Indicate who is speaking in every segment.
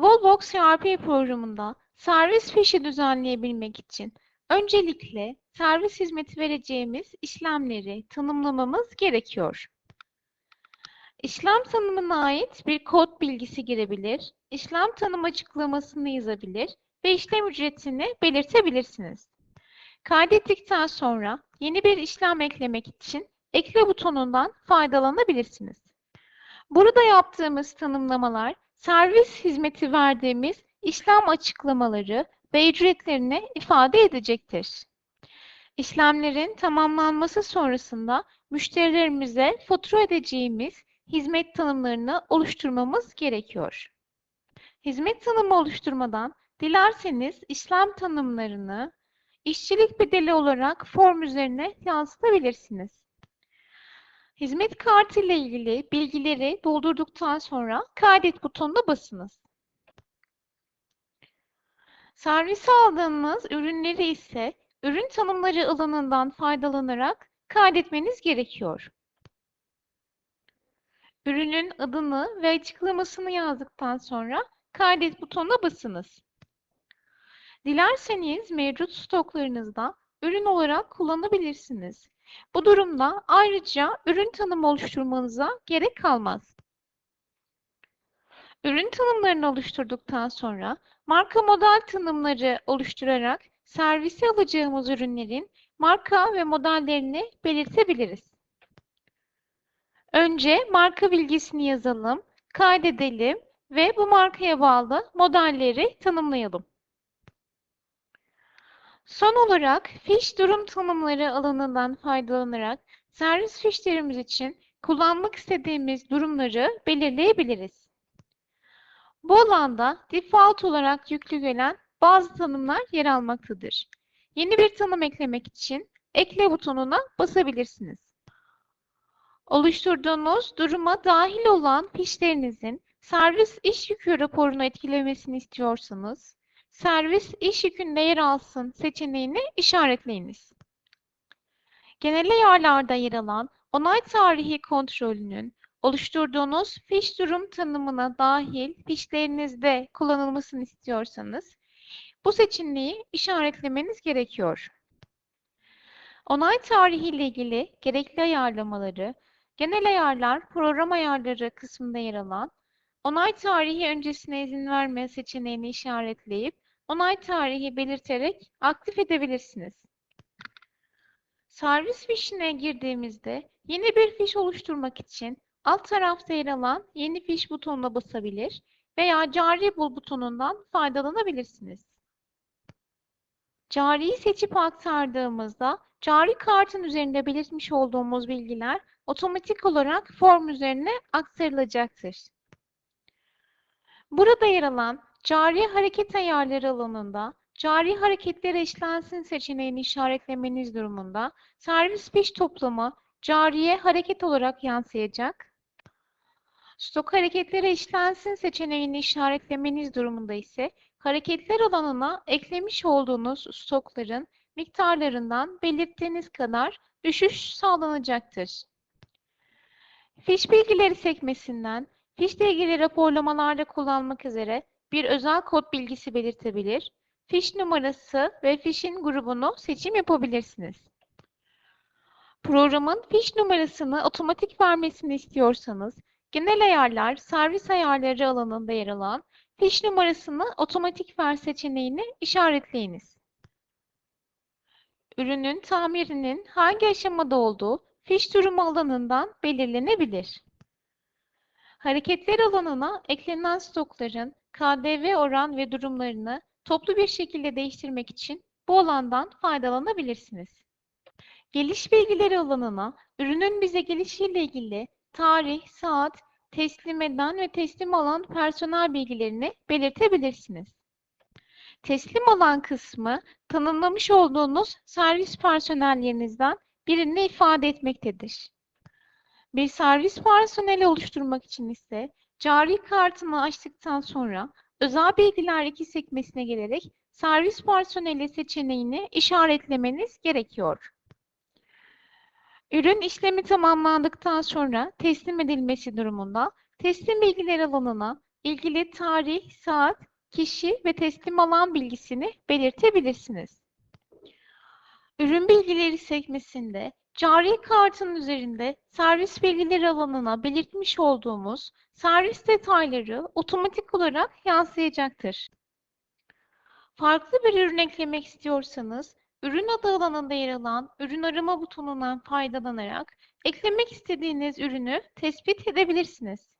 Speaker 1: Wallbox ERP programında servis fişi düzenleyebilmek için öncelikle servis hizmeti vereceğimiz işlemleri tanımlamamız gerekiyor. İşlem tanımına ait bir kod bilgisi girebilir, işlem tanım açıklamasını yazabilir ve işlem ücretini belirtebilirsiniz. Kaydettikten sonra yeni bir işlem eklemek için ekle butonundan faydalanabilirsiniz. Burada yaptığımız tanımlamalar servis hizmeti verdiğimiz işlem açıklamaları ve ücretlerini ifade edecektir. İşlemlerin tamamlanması sonrasında müşterilerimize fatura edeceğimiz hizmet tanımlarını oluşturmamız gerekiyor. Hizmet tanımı oluşturmadan dilerseniz işlem tanımlarını işçilik bedeli olarak form üzerine yansıtabilirsiniz. Hizmet kartı ile ilgili bilgileri doldurduktan sonra kaydet butonuna basınız. Servise aldığınız ürünleri ise ürün tanımları alanından faydalanarak kaydetmeniz gerekiyor. Ürünün adını ve açıklamasını yazdıktan sonra kaydet butonuna basınız. Dilerseniz mevcut stoklarınızda ürün olarak kullanabilirsiniz. Bu durumda ayrıca ürün tanımı oluşturmanıza gerek kalmaz. Ürün tanımlarını oluşturduktan sonra marka model tanımları oluşturarak servise alacağımız ürünlerin marka ve modellerini belirtebiliriz. Önce marka bilgisini yazalım, kaydedelim ve bu markaya bağlı modelleri tanımlayalım. Son olarak fiş durum tanımları alanından faydalanarak servis fişlerimiz için kullanmak istediğimiz durumları belirleyebiliriz. Bu alanda default olarak yüklü gelen bazı tanımlar yer almaktadır. Yeni bir tanım eklemek için ekle butonuna basabilirsiniz. Oluşturduğunuz duruma dahil olan fişlerinizin servis iş yükü raporunu etkilemesini istiyorsanız servis iş yükünde yer alsın seçeneğini işaretleyiniz. Genel ayarlarda yer alan onay tarihi kontrolünün oluşturduğunuz fiş durum tanımına dahil fişlerinizde kullanılmasını istiyorsanız bu seçeneği işaretlemeniz gerekiyor. Onay tarihi ile ilgili gerekli ayarlamaları genel ayarlar program ayarları kısmında yer alan onay tarihi öncesine izin verme seçeneğini işaretleyip onay tarihi belirterek aktif edebilirsiniz. Servis fişine girdiğimizde yeni bir fiş oluşturmak için alt tarafta yer alan yeni fiş butonuna basabilir veya cari bul butonundan faydalanabilirsiniz. Cariyi seçip aktardığımızda cari kartın üzerinde belirtmiş olduğumuz bilgiler otomatik olarak form üzerine aktarılacaktır. Burada yer alan cari hareket ayarları alanında cari hareketlere işlensin seçeneğini işaretlemeniz durumunda servis fiş toplamı cariye hareket olarak yansıyacak. Stok hareketlere işlensin seçeneğini işaretlemeniz durumunda ise hareketler alanına eklemiş olduğunuz stokların miktarlarından belirttiğiniz kadar düşüş sağlanacaktır. Fiş bilgileri sekmesinden fişle ilgili raporlamalarda kullanmak üzere bir özel kod bilgisi belirtebilir, fiş numarası ve fişin grubunu seçim yapabilirsiniz. Programın fiş numarasını otomatik vermesini istiyorsanız, genel ayarlar, servis ayarları alanında yer alan fiş numarasını otomatik ver seçeneğini işaretleyiniz. Ürünün tamirinin hangi aşamada olduğu fiş durumu alanından belirlenebilir. Hareketler alanına eklenen stokların KDV oran ve durumlarını toplu bir şekilde değiştirmek için bu alandan faydalanabilirsiniz. Geliş bilgileri alanına ürünün bize gelişiyle ilgili tarih, saat, teslim eden ve teslim alan personel bilgilerini belirtebilirsiniz. Teslim alan kısmı tanımlamış olduğunuz servis personellerinizden birini ifade etmektedir. Bir servis personeli oluşturmak için ise cari kartını açtıktan sonra özel bilgiler iki sekmesine gelerek servis personeli seçeneğini işaretlemeniz gerekiyor. Ürün işlemi tamamlandıktan sonra teslim edilmesi durumunda teslim bilgileri alanına ilgili tarih, saat, kişi ve teslim alan bilgisini belirtebilirsiniz. Ürün bilgileri sekmesinde cari kartın üzerinde servis bilgileri alanına belirtmiş olduğumuz servis detayları otomatik olarak yansıyacaktır. Farklı bir ürün eklemek istiyorsanız, ürün adı alanında yer alan ürün arama butonundan faydalanarak eklemek istediğiniz ürünü tespit edebilirsiniz.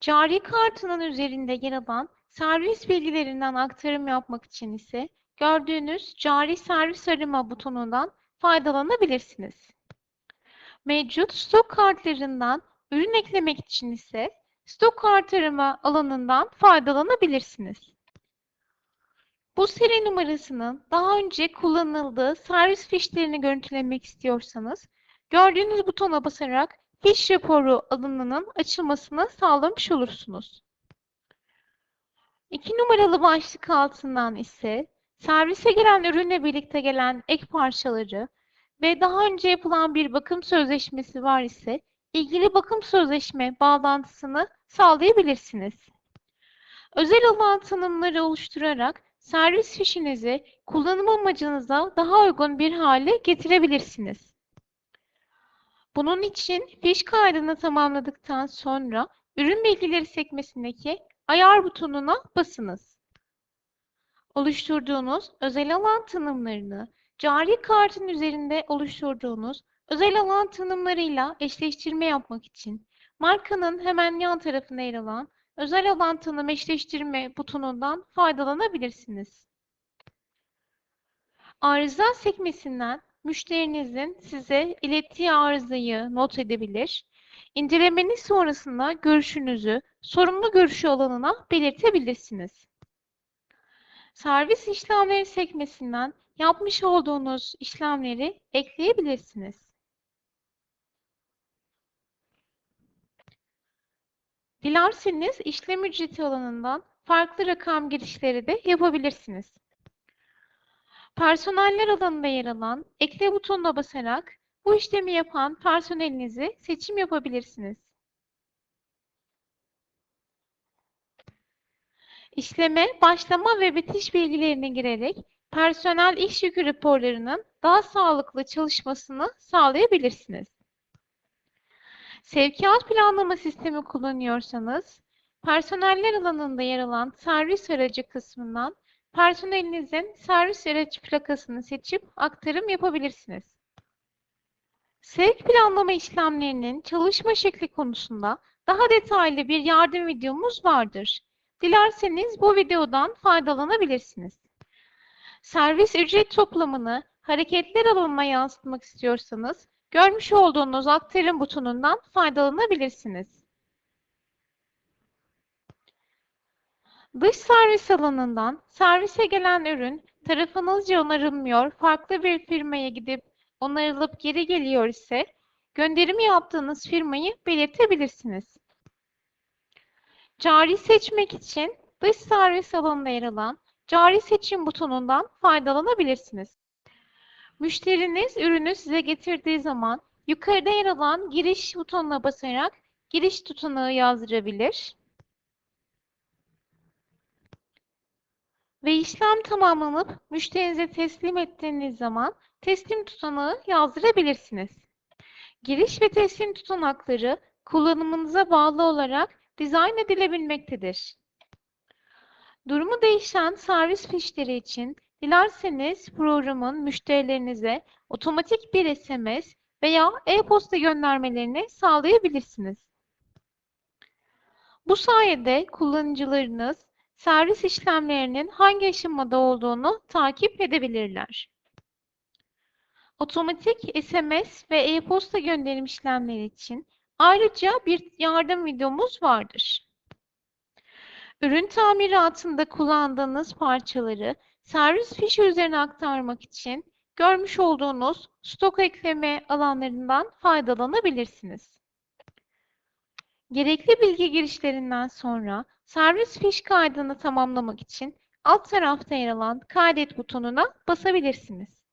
Speaker 1: Cari kartının üzerinde yer alan servis bilgilerinden aktarım yapmak için ise gördüğünüz cari servis arama butonundan faydalanabilirsiniz. Mevcut stok kartlarından ürün eklemek için ise stok kart alanından faydalanabilirsiniz. Bu seri numarasının daha önce kullanıldığı servis fişlerini görüntülemek istiyorsanız gördüğünüz butona basarak fiş raporu alanının açılmasını sağlamış olursunuz. 2 numaralı başlık altından ise servise gelen ürünle birlikte gelen ek parçaları ve daha önce yapılan bir bakım sözleşmesi var ise ilgili bakım sözleşme bağlantısını sağlayabilirsiniz. Özel alan tanımları oluşturarak servis fişinizi kullanım amacınıza daha uygun bir hale getirebilirsiniz. Bunun için fiş kaydını tamamladıktan sonra ürün bilgileri sekmesindeki ayar butonuna basınız. Oluşturduğunuz özel alan tanımlarını cari kartın üzerinde oluşturduğunuz özel alan tanımlarıyla eşleştirme yapmak için markanın hemen yan tarafında yer alan özel alan tanım eşleştirme butonundan faydalanabilirsiniz. Arıza sekmesinden müşterinizin size ilettiği arızayı not edebilir, incelemeniz sonrasında görüşünüzü sorumlu görüşü alanına belirtebilirsiniz. Servis işlemleri sekmesinden yapmış olduğunuz işlemleri ekleyebilirsiniz. Dilerseniz işlem ücreti alanından farklı rakam girişleri de yapabilirsiniz. Personeller alanında yer alan ekle butonuna basarak bu işlemi yapan personelinizi seçim yapabilirsiniz. İşleme başlama ve bitiş bilgilerini girerek personel iş yükü raporlarının daha sağlıklı çalışmasını sağlayabilirsiniz. Sevkiyat planlama sistemi kullanıyorsanız, personeller alanında yer alan servis aracı kısmından personelinizin servis aracı plakasını seçip aktarım yapabilirsiniz. Sevk planlama işlemlerinin çalışma şekli konusunda daha detaylı bir yardım videomuz vardır. Dilerseniz bu videodan faydalanabilirsiniz. Servis ücret toplamını hareketler alanına yansıtmak istiyorsanız görmüş olduğunuz aktarım butonundan faydalanabilirsiniz. Dış servis alanından servise gelen ürün tarafınızca onarılmıyor, farklı bir firmaya gidip onarılıp geri geliyor ise gönderimi yaptığınız firmayı belirtebilirsiniz. Cari seçmek için dış servis alanında yer alan cari seçim butonundan faydalanabilirsiniz. Müşteriniz ürünü size getirdiği zaman yukarıda yer alan giriş butonuna basarak giriş tutanağı yazdırabilir. Ve işlem tamamlanıp müşterinize teslim ettiğiniz zaman teslim tutanağı yazdırabilirsiniz. Giriş ve teslim tutanakları kullanımınıza bağlı olarak dizayn edilebilmektedir. Durumu değişen servis fişleri için dilerseniz programın müşterilerinize otomatik bir SMS veya e-posta göndermelerini sağlayabilirsiniz. Bu sayede kullanıcılarınız servis işlemlerinin hangi aşamada olduğunu takip edebilirler. Otomatik SMS ve e-posta gönderim işlemleri için ayrıca bir yardım videomuz vardır. Ürün tamiratında kullandığınız parçaları servis fişi üzerine aktarmak için görmüş olduğunuz stok ekleme alanlarından faydalanabilirsiniz. Gerekli bilgi girişlerinden sonra servis fiş kaydını tamamlamak için alt tarafta yer alan kaydet butonuna basabilirsiniz.